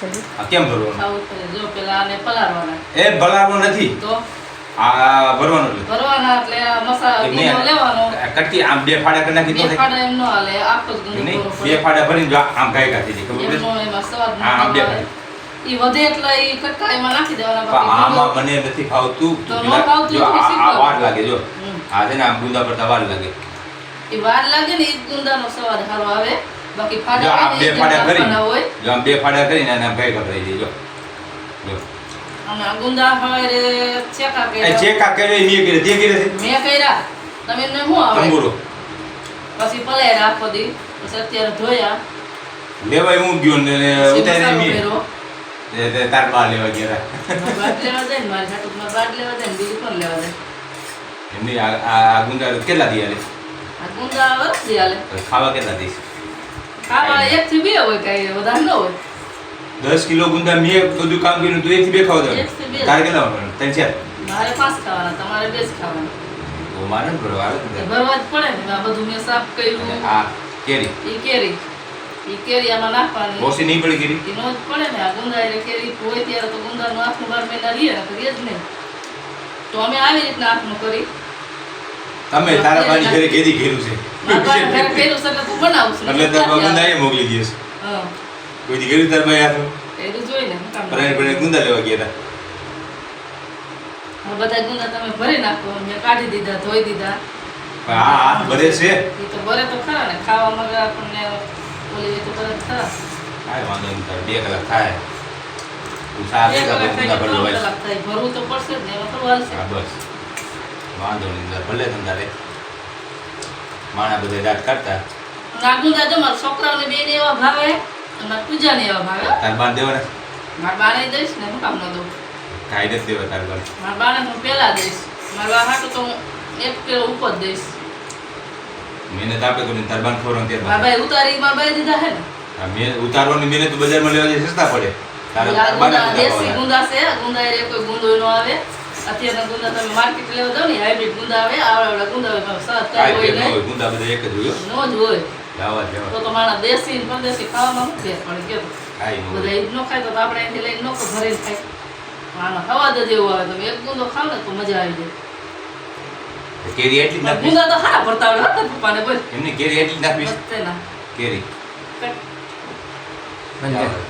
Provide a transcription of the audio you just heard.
છે? આ કેમ ભરવાનું? જો પેલા આને પલાળવાના એ ભરવાનું નથી? તો? આ ભરવાનું એટલે ભરવાના એટલે આ મસાલા એમને ગુંદો લેવાનો. કટકી આમ બે ફાડા કરી નાખી તો થાય. ફાડા એમ ન હાલે. આખો જ નહીં, બે ફાડા ભરીને આમ ગાય કાઢી દે ખબર એમનો પડે એમાં સ્વાદ ન હા, બે ઈ વધે એટલે ઈ કટકા એમાં નાખી દેવાના બાકી આમાં મને નથી ફાવતું. તો ન ફાવતું આ- આ વાર લાગે જો. આ છે ને આમ ગુંદા પડતા વાર લાગે. ઈ વાર લાગે ને ઈ ગુંદાનો સ્વાદ સારો આવે. બાકી જો આ બે ફાડ્યા ફાડા કરી જો આમ બે ફાડા કરીને એને ભેગા કરી દેજો જો. અને આ ગુંદા હોય રે ચેકા એ કર્યા. ચેકા કરે મેં કરે તે કરે મેં કર્યા. તમે આવે? તંબુરો. પછી પલાય દી. પછી અત્યારે ધોયા. લેવાય હું ગયો ને ઉતારી મેં. તાર બા લેવા ગયા. બાદ લેવા જાય ને મારી હાટુમાં બાદ લેવા જાય ને બીજું કોણ લેવા જાય? એમની આ આ- આ ગુંદા કેટલા દી હાલે આ ગુંદા હાલે ખાવા કેટલા દઈશ એક થી બે હોય કઈ વધારે ન હોય. દસ કિલો ગુંદા મેં બધું કામ કર્યું તું એથી બે ખાવા એકથી તારે કેટલા વાપરવાનું? ત્રણ ચાર? મારે પાંચ ખાવાના તમારે બે જ ખાવાના. મારે ભરવા. ભરવા જ પડે ને આ બધું મેં સાફ કર્યું. આ કેરી. ઈ કેરી. ઈ કેરી આમાં નાખવાની. બોસી નહીં પડી કેરી? ઈ નો જ પડે ને આ ગુંદા એટલે કેરી હોય ત્યારે તો ગુંદાનું આખું બાર મહિના લઈએ ને કરીએ જ નહીં. તો અમે આવી રીતના આખનું કરી. તમે તારા પાણી ઘરે કેદી ઘેરું છે? એટલે તાર ગુંદા એ મોકલી દે છે કોઈ દી ઘેરું તાર ભાઈ કામ પરાણે પરાણે ગુંદા લેવા ગયા હતા બધા ગુંદા તમે ભરી નાખો મેં કાઢી દીધા ધોઈ દીધા. હા હાથ ભરે છે. એ તો ભરે તો ખરા ને ખાવામાં આપણને ઓલી તો ભરે ખરા. કાંઈ વાંધો નહીં તારે બે કલાક થાય. તું બે કલાક ભરવા કલાક થાય ભરવું તો પડશે ને બસ. વાંધો નહીં ભલે તારે માણા બધા દાંત કાઢતા. અને આ મારા છોકરાઓને બેને એવા ભાવે અને મારા પૂજાને એવા ભાવે. તાર બાર દેવાના? મારા બારે દઈશ ને હું કામ ન દઉં? કાંઈ નથી દેવા તાર બાર. મારા બારે હું પહેલા દઈશ. મારા બા હાટું તો હું એક કિલો ઉપર દઈશ. મહેનત આપે તો તાર બાર ખવડાવવાનું ત્યાર મારા બાએ ઉતારી મારા ભાઈ દીધા હે ને. મેં ઉતારવાની મહેનત બજારમાં લેવા જઈ સસ્તા પડે. તારે આ તાર ગુંદા છે ગુંદા એ કોઈ ગુંદો નો આવે. અત્યારના ગુંદા તમે માર્કેટ લેવા જાવ ને હાઇબ્રિડ ગુંદા આવે આવડા ગુંદા હોય પણ સ્વાદ કાંઈ કાંઈ હોય નહીં ગુંદા બધા એક જ હોય હો. જ હોય. તો લેવા દેશી પરદેશી ખાવામાં શું ફેર પડે કેવું બધા જ ન ખાય તો આપણે અહીંથી લઈને નોખો ભરીને ખાય. આનો હવા જ જેવું આવે તમે એક ગુંદો ખાવ ને તો મજા આવી જાય. કેરી એટલી જ ગુંદા તો સારા ભરતા આવડે હો પપ્પાને બોલ. એમની કેરી એટલી.